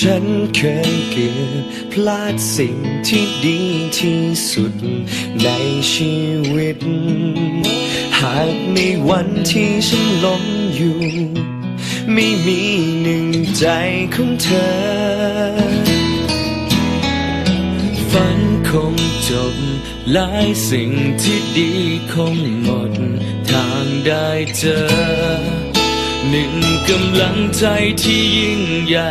ฉันเคยเกือบพลาดสิ่งที่ดีที่สุดในชีวิต หากในวันที่ฉันล้มอยู่ ไม่มีหนึ่งใจของเธอ ฝันคงจบหลายสิ่งที่ดีคงหมด ทางได้เจอ หนึ่งกำลังใจที่ยิ่งใหญ่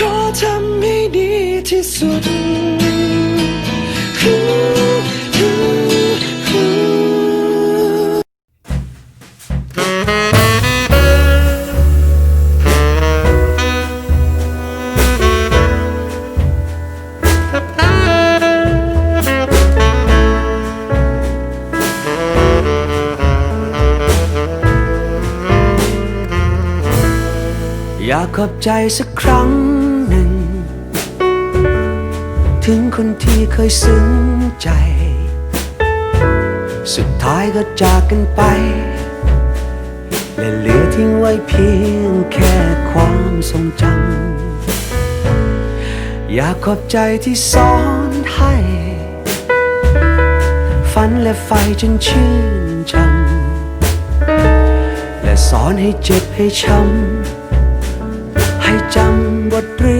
ขอทำให้ดีที่สุดอยากขอบใจสักครั้ง ถึงคนที่เคยซึ้งใจ สุดท้ายก็จากกันไป และเหลือทิ้งไว้เพียงแค่ความทรงจำอยากขอบใจที่สอนให้ ฝันและไฟจนชื่นชมและสอนให้เจ็บให้ช้ำให้จำบทเรียน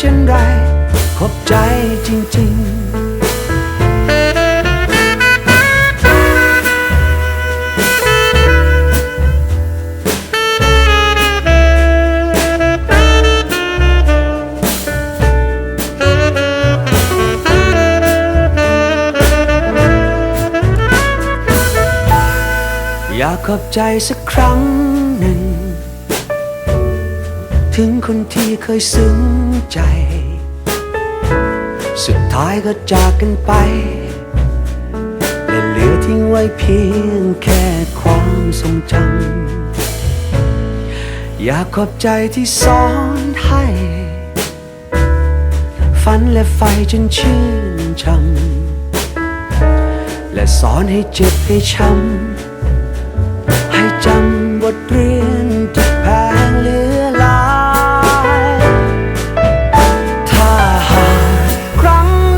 เช่นไร ขอบใจจริง ๆอยากขอบใจสักครั้งหนึ่ง ถึงคนที่เคยซึ้ง ใจ สุดท้ายก็จากกันไป และเหลือทิ้งไว้เพียงแค่ความทรงจำอยากขอบใจที่สอนให้ ฝันและไฟจนชื่นช่ำและสอนให้เจ็บให้ช้ำให้จำบทเรียน